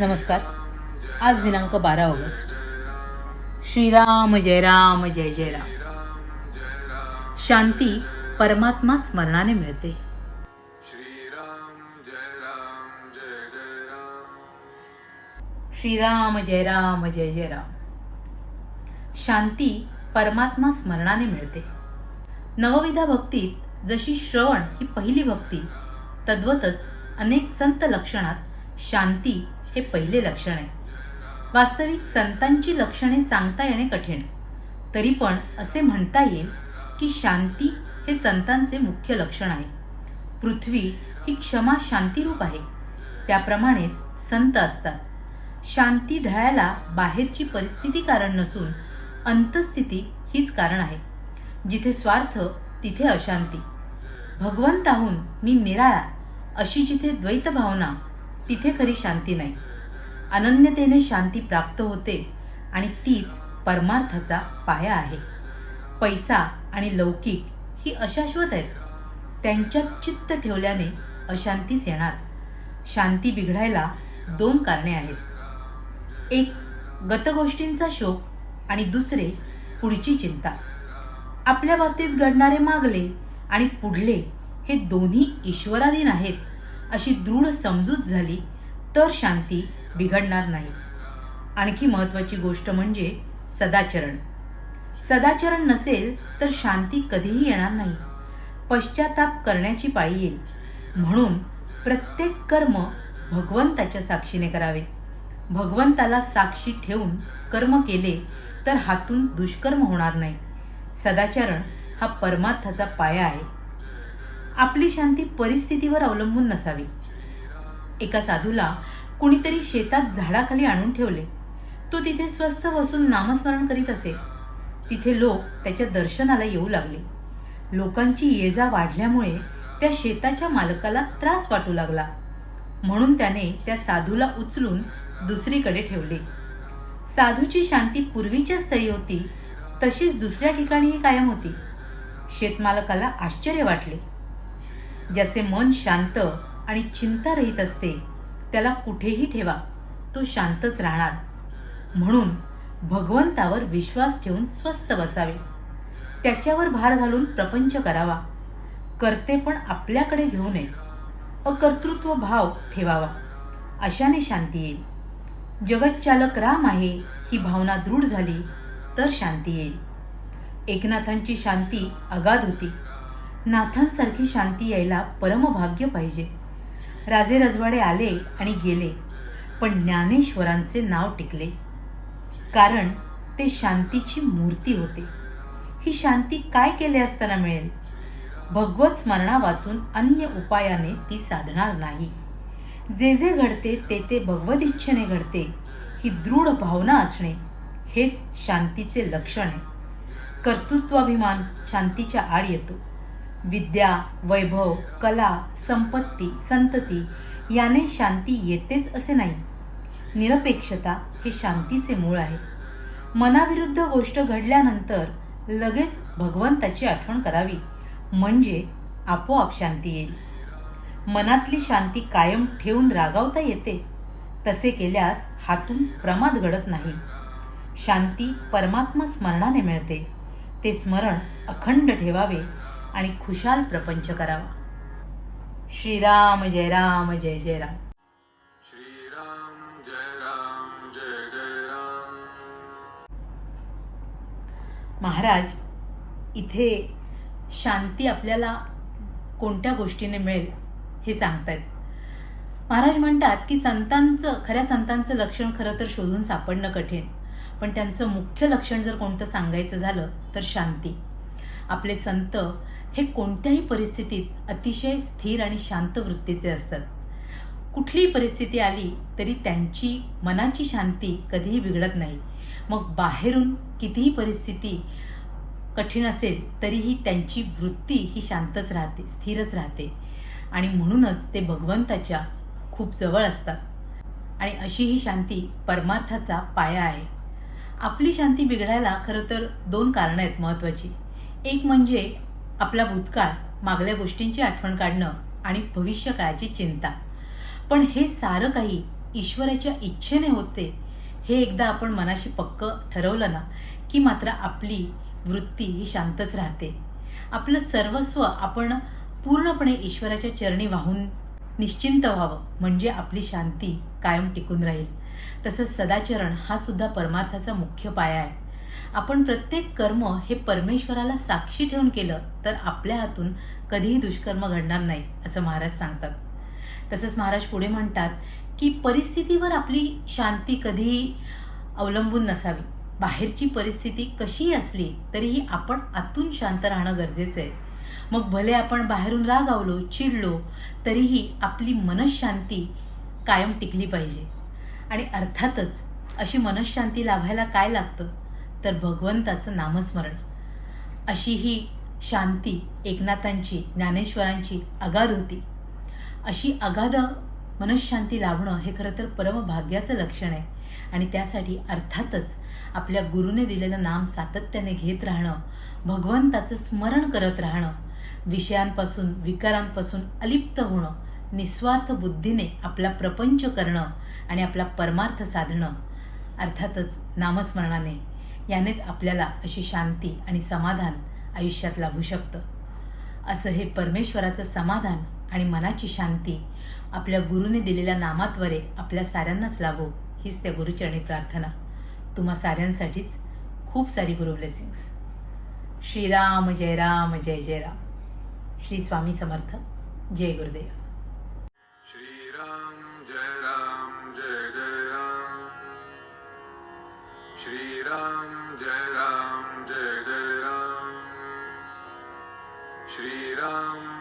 नमस्कार. आज दिनांक बारा ऑगस्ट. श्रीराम जय राम जय जय राम. शांती परमात्मा स्मरणाने मिळते. श्रीराम जय राम जय जय राम. श्रीराम जय राम जय जय राम शांती परमात्मा स्मरणाने मिळते. नवविधा भक्तीत जशी श्रवण ही पहिली भक्ती तद्वतच अनेक संत लक्षणात शांती हे पहिले लक्षण आहे. वास्तविक संतांची लक्षणे सांगता येणे कठीण. तरी पण असे म्हणता येईल की शांती हे संतांचे मुख्य लक्षण आहे. पृथ्वी ही क्षमा शांतीरूप आहे. त्याप्रमाणेच संत असतात. शांती ढळायला बाहेरची परिस्थिती कारण नसून अंतस्थिती हीच कारण आहे. जिथे स्वार्थ तिथे अशांती. भगवंताहून मी निराळा अशी जिथे द्वैत भावना तिथे खरी शांती नाही. अनन्यतेने शांती प्राप्त होते आणि तीच परमार्थाचा पाया आहे. पैसा आणि लौकिक ही अशाश्वत आहेत. त्यांच्यात चित्त ठेवल्याने अशांतीच येणार. शांती बिघडायला दोन कारणे आहेत. एक गतगोष्टींचा शोक आणि दुसरे पुढची चिंता. आपल्या बाबतीत घडणारे मागले आणि पुढले हे दोन्ही ईश्वराधीन आहेत. अशी दृढ समजूत झाली तर शांती बिघडणार नाही. आणखी महत्त्वाची गोष्ट म्हणजे सदाचरण. सदाचरण नसेल तर शांती कधीही येणार नाही. पश्चाताप करण्याची पाळी येईल. म्हणून प्रत्येक कर्म भगवंताच्या साक्षीने करावे. भगवंताला साक्षी ठेवून कर्म केले तर हातून दुष्कर्म होणार नाही. सदाचरण हा परमार्थाचा पाया आहे. आपली शांती परिस्थितीवर अवलंबून नसावी. एका साधूला कुणीतरी शेतात झाडाखाली आणून ठेवले. तो तिथे स्वस्थ बसून नामस्मरण करीत असे. तिथे लोक त्याच्या दर्शनाला येऊ लागले. लोकांची ये जा वाढल्यामुळे त्या शेताच्या मालकाला त्रास वाटू लागला. म्हणून त्याने त्या साधूला उचलून दुसरीकडे ठेवले. साधूची शांती पूर्वीच्या स्थळी होती तशीच दुसऱ्या ठिकाणीही कायम होती. शेतमालकाला आश्चर्य वाटले. ज्याचे मन शांत आणि चिंतारहित असते त्याला कुठेही ठेवा. तो शांतच राहणार. म्हणून भगवंतावर विश्वास ठेवून स्वस्थ बसावे. त्याच्यावर भार घालून प्रपंच करावा. करते पण आपल्याकडे घेऊ नये. अकर्तृत्व भाव ठेवावा. अशाने शांती येईल. जगतचालक राम आहे ही भावना दृढ झाली तर शांती येईल. एकनाथांची शांती अगाध होती. नाथांसारखी शांती यायला परमभाग्य पाहिजे. राजे रजवाडे आले आणि गेले पण ज्ञानेश्वरांचे नाव टिकले. कारण ते शांतीची मूर्ती होते. ही शांती काय केले असताना मिळेल? भगवत स्मरणा वाचून अन्य उपायाने ती साधणार नाही. जे जे घडते ते ते भगवत इच्छेने घडते ही दृढ भावना असणे हेच शांतीचे लक्षण आहे. कर्तृत्वाभिमान शांतीच्या आड येतो. विद्या वैभव कला संपत्ती संतती याने शांती येतेच असे नाही. निरपेक्षता हे शांतीचे मूळ आहे. मनाविरुद्ध गोष्ट घडल्यानंतर लगेच भगवंताची आठवण करावी म्हणजे आपोआप शांती येईल. मनातली शांती कायम ठेवून रागावता येते. तसे केल्यास हातून प्रमाद घडत नाही. शांती परमात्मा स्मरणाने मिळते. ते स्मरण अखंड ठेवावे आणि खुशाल प्रपंच करावा. श्रीराम जय राम जय जय राम. श्रीराम जय राम जय जय राम. महाराज इथे शांती आपल्याला कोणत्या गोष्टीने मिळेल हे सांगतायत. महाराज म्हणतात की संतांचं खऱ्या संतांचं लक्षण खरं तर शोधून सापडणं कठीण. पण त्यांचं मुख्य लक्षण जर कोणतं सांगायचं झालं तर शांती. आपले संत हे कोणत्याही परिस्थितीत अतिशय स्थिर आणि शांत वृत्तीचे असतात. कुठलीही परिस्थिती आली तरी त्यांची मनाची शांती कधीही बिघडत नाही. मग बाहेरून कितीही परिस्थिती कठीण असेल तरीही त्यांची वृत्ती ही शांतच राहते स्थिरच राहते. आणि म्हणूनच ते भगवंताच्या खूप जवळ असतात. आणि अशी ही शांती परमार्थाचा पाया आहे. आपली शांती बिघडायला खरं तर दोन कारणं आहेत महत्त्वाची. एक म्हणजे आपला भूतकाळ मागल्या गोष्टींची आठवण काढणं आणि भविष्यकाळाची चिंता. पण हे सारं काही ईश्वराच्या इच्छेने होते हे एकदा आपण मनाशी पक्क ठरवलं ना की मात्र आपली वृत्ती ही शांतच राहते. आपलं सर्वस्व आपण पूर्णपणे ईश्वराच्या चरणी वाहून निश्चिंत व्हावं म्हणजे आपली शांती कायम टिकून राहील. तसंच सदाचरण हा सुद्धा परमार्थाचा मुख्य पाया आहे. आपण प्रत्येक कर्म हे परमेश्वराला साक्षी ठेवून केलं तर आपल्या हातून कधीही दुष्कर्म घडणार नाही असं महाराज सांगतात. तसंच महाराज पुढे म्हणतात की परिस्थितीवर आपली शांती कधीही अवलंबून नसावी. बाहेरची परिस्थिती कशीही असली तरीही आपण आतून शांत राहणं गरजेचं आहे. मग भले आपण बाहेरून रागावलो चिडलो तरीही आपली मनशांती कायम टिकली पाहिजे. आणि अर्थातच अशी मनशांती लाभायला काय लागतं? तर भगवंताचं नामस्मरण. अशी ही शांती एकनाथांची ज्ञानेश्वरांची अगाध होती. अशी अगाध मनशांती लाभणं हे खरं तर परमभाग्याचं लक्षण आहे. आणि त्यासाठी अर्थातच आपल्या गुरुने दिलेलं नाम सातत्याने घेत राहणं भगवंताचं स्मरण करत राहणं विषयांपासून विकारांपासून अलिप्त होणं निस्वार्थ बुद्धीने आपला प्रपंच करणं आणि आपला परमार्थ साधणं अर्थातच नामस्मरणाने यानेच आपल्याला अशी शांती आणि समाधान आयुष्यात लाभू शकतं. असं हे परमेश्वराचं समाधान आणि मनाची शांती आपल्या गुरुने दिलेल्या नामाद्वारे आपल्या साऱ्यांनाच लाभो हीच त्या गुरुचरणी प्रार्थना. तुम्हा साऱ्यांसाठीच खूप सारी गुरु ब्लेसिंग्स श्रीराम जय राम जय जय राम. श्री स्वामी समर्थ. जय गुरुदेव. श्रीराम जय राम जय जय राम. श्रीराम um,